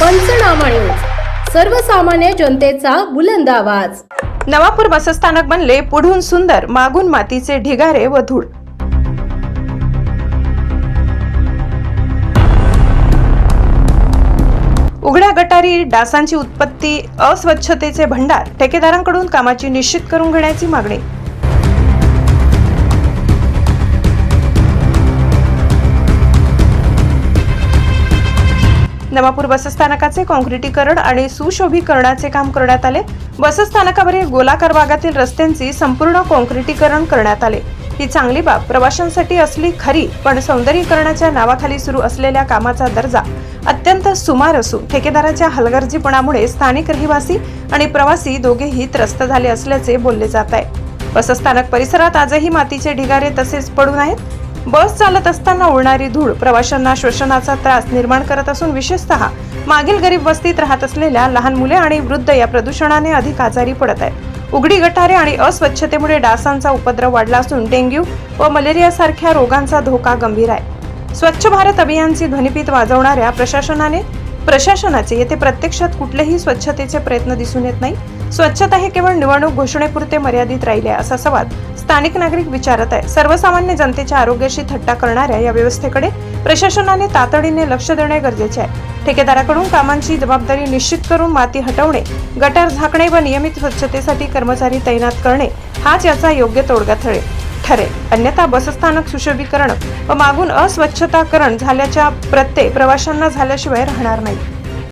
पंचनामा न्यूज. सर्वसामान्य जनतेचा बुलंद आवाज. नवापूर बसस्थानक बनले पुढून सुंदर मागून मातीचे ढिगारे व धूळ. उघड्या गटारी डासांची उत्पत्ती अस्वच्छतेचे भंडार ठेकेदारांकडून कामाची निश्चित करून घेण्याची मागणी. नवापूर बसस्थानकाचे काँक्रिटीकरण आणि सुशोभीकरणाचे काम करण्यात आले. बसस्थानकावरील गोलाकार भागातील रस्त्यांची संपूर्ण काँक्रिटीकरण करण्यात आले. ही चांगली बाब प्रवाशांसाठी असली खरी पण सौंदर्यीकरणाच्या नावाखाली सुरू असलेल्या कामाचा दर्जा अत्यंत सुमार असून ठेकेदाराच्या हलगर्जीपणामुळे स्थानिक रहिवासी आणि प्रवासी दोघेही त्रस्त झाले असल्याचे बोलले जात आहे. बसस्थानक परिसरात आजही मातीचे ढिगारे तसेच पडून आहेत. बस चालत असताना उडणारी धूळ प्रवाशांना श्वसनाचा त्रास निर्माण करत असून विशेषतः मागील गरीब वस्तीत राहत असलेल्या लहान मुले आणि वृद्ध या प्रदूषणाने अधिक आजारी पडत आहेत. उघडी गटारे आणि अस्वच्छतेमुळे डासांचा उपद्रव वाढला असून डेंग्यू व मलेरिया सारख्या रोगांचा धोका गंभीर आहे. स्वच्छ भारत अभियानची ध्वनिपीत वाजवणाऱ्या प्रशासनाने प्रशासनाचे येथे प्रत्यक्षात कुठलेही स्वच्छतेचे प्रयत्न दिसून येत नाही. स्वच्छता हे केवळ निवडणूक घोषणेपुरते मर्यादित राहिले असा सवाल स्थानिक नागरिक विचारत आहे सर्वसामान्य जनतेच्या आरोग्याशी थट्टा करणाऱ्या या व्यवस्थेकडे प्रशासनाने तातडीने लक्ष देणे गरजेचे आहे. ठेकेदाराकडून कामांची जबाबदारी निश्चित करून माती हटवणे गटार झाकणे व नियमित स्वच्छतेसाठी कर्मचारी तैनात करणे हाच याचा योग्य तोडगा ठरेल ठरेल. अन्यथा बसस्थानक सुशोभीकरण व मागून अस्वच्छताकरण झाल्याच्या प्रत्यय प्रवाशांना झाल्याशिवाय राहणार नाही.